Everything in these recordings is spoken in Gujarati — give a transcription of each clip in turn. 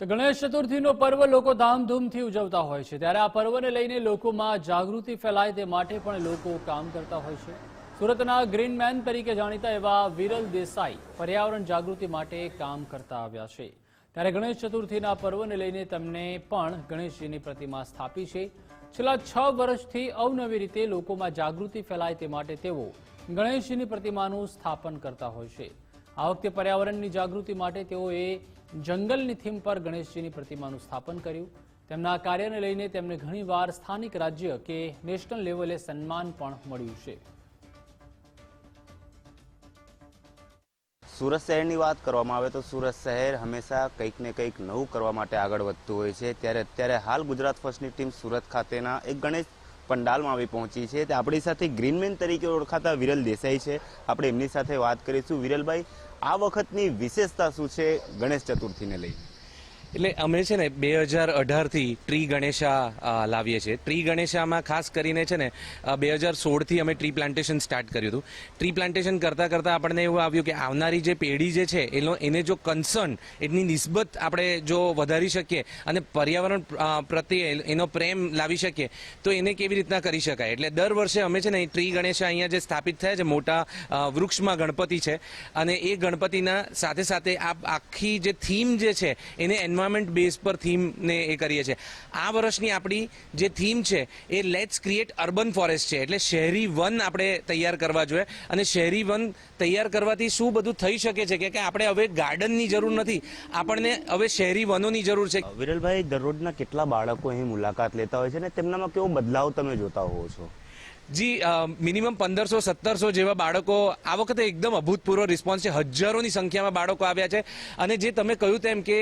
તો ગણેશ ચતુર્થીનો પર્વ લોકો ધામધૂમથી ઉજવતા હોય છે. ત્યારે આ પર્વને લઈને લોકોમાં જાગૃતિ ફેલાય તે માટે પણ લોકો કામ કરતા હોય છે. સુરતના ગ્રીન મેન તરીકે જાણીતા એવા વિરલ દેસાઈ પર્યાવરણ જાગૃતિ માટે કામ કરતા આવ્યા છે. ત્યારે ગણેશ ચતુર્થીના પર્વને લઈને તેમને પણ ગણેશજીની પ્રતિમા સ્થાપી છે. છેલ્લા છ વર્ષથી અવનવી રીતે લોકોમાં જાગૃતિ ફેલાય તે માટે તેઓ ગણેશજીની પ્રતિમાનું સ્થાપન કરતા હોય છે. આ વખતે પર્યાવરણની જાગૃતિ માટે તેઓએ જંગલની થીમ પર ગણેશજીની પ્રતિમાનું સ્થાપન કર્યું. તેમના કાર્યને લઈને તેમને ઘણીવાર સ્થાનિક રાજ્ય કે નેશનલ લેવલે સન્માન પણ મળ્યું છે. સુરત શહેરની વાત કરવામાં આવે તો સુરત શહેર હંમેશા કંઈક ને કંઈક નવું કરવા માટે આગળ વધતું હોય છે. ત્યારે અત્યારે હાલ ગુજરાત ફર્સ્ટની ટીમ સુરત ખાતેના એક ગણેશ પંડાલમાં આવી પહોંચી છે. તે આપણી સાથે ગ્રીનમેન તરીકે ઓળખાતા વિરલ દેસાઈ છે. આપણે એમની સાથે વાત કરીશું. વિરલભાઈ, આ વખતની વિશેષતા શું છે ગણેશ ચતુર્થીને લઈને એટલે અમે છે ને બે હજાર અઢારથી ટ્રી ગણેશા લાવીએ છીએ. ટ્રી ગણેશામાં ખાસ કરીને છે ને બે હજાર સોળથી અમે ટ્રી પ્લાન્ટેશન સ્ટાર્ટ કર્યું હતું. ટ્રી પ્લાન્ટેશન કરતાં કરતાં આપણને એવું આવ્યું કે આવનારી જે પેઢી જે છે, એનો, એને જો કન્સર્ન એની નિસ્બત આપણે જો વધારી શકીએ અને પર્યાવરણ પ્રત્યે એનો પ્રેમ લાવી શકીએ, તો એને કેવી રીતના કરી શકાય? એટલે દર વર્ષે અમે છે ને ટ્રી ગણેશા અહીંયા જે સ્થાપિત થયા છે, મોટા વૃક્ષમાં ગણપતિ છે. અને એ ગણપતિના સાથે સાથે આ આખી જે થીમ જે છે, એને એન્વાયરમેન્ટ બેઝ પર થીમને એ કરીએ છીએ. આ વર્ષની આપણી જે થીમ છે, એ લેટ્સ ક્રિએટ અર્બન ફોરેસ્ટ છે. એટલે શહેરી વન આપણે તૈયાર કરવા જોઈએ. અને શહેરી વન તૈયાર કરવાથી શું બધું થઈ શકે છે? કે આપણે હવે ગાર્ડનની જરૂર નથી. આપણને હવે શહેરી વનોની જરૂર છે. વિરલભાઈ, દરરોજના કેટલા બાળકો અહીં મુલાકાત લેતા હોય છે? અને તેમનામાં કેવો બદલાવ તમે જોતા હોવ છો? જી મિનિમમ પંદરસો, સત્તરસો જેવા બાળકો આ વખતે એકદમ અભૂતપૂર્વ રિસ્પોન્સ છે. હજારોની સંખ્યામાં બાળકો આવ્યા છે. અને જે તમે કહ્યું તેમ કે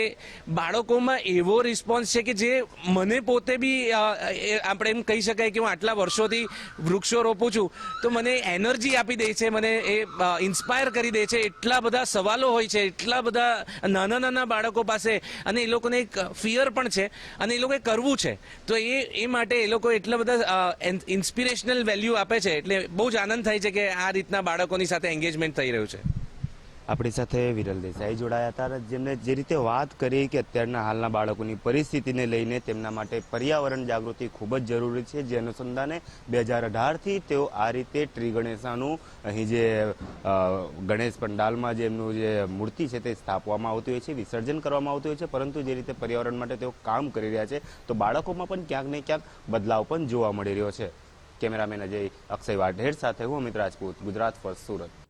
બાળકોમાં એવો રિસ્પોન્સ છે કે જે મને પોતે બી આપણે એમ કહી શકાય કે હું આટલા વર્ષોથી વૃક્ષો રોપું છું, તો મને એનર્જી આપી દે છે, મને એ ઇન્સ્પાયર કરી દે છે. એટલા બધા સવાલો હોય છે, એટલા બધા નાના નાના બાળકો પાસે અને એ લોકોને એક ફિયર પણ છે અને એ લોકોએ કરવું છે. તો એ એ માટે એ લોકો એટલા બધા ઇન્સ્પિરેશનલ વેલ્યુ આપે છે, એટલે બહુ જ આનંદ થાય છે કે આ રીતના બાળકોની સાથે એન્ગેજમેન્ટ થઈ રહ્યું છે. આપણી સાથે વિરલ દેસાઈ જોડાયા હતા જેમને જે રીતે વાત કરી કે અત્યારના હાલના બાળકોની પરિસ્થિતિને લઈને તેમના માટે પર્યાવરણ જાગૃતિ ખૂબ જ જરૂરી છે, જે અનુસંધાને બે હજાર અઢારથી તેઓ આ રીતે ટ્રી ગણેશાનું અહીં જે ગણેશ પંડાલમાં જે એમનું જે મૂર્તિ છે તે સ્થાપવામાં આવતી હોય છે, વિસર્જન કરવામાં આવતું હોય છે, પરંતુ જે રીતે પર્યાવરણ માટે તેઓ કામ કરી રહ્યા છે, તો બાળકોમાં પણ ક્યાંક ને ક્યાંક બદલાવ પણ જોવા મળી રહ્યો છે. કેમેરામેન અજય અક્ષય વાઢેર સાથે હું અમિત રાજપૂત ગુજરાત ફર્સ્ટ સુરત.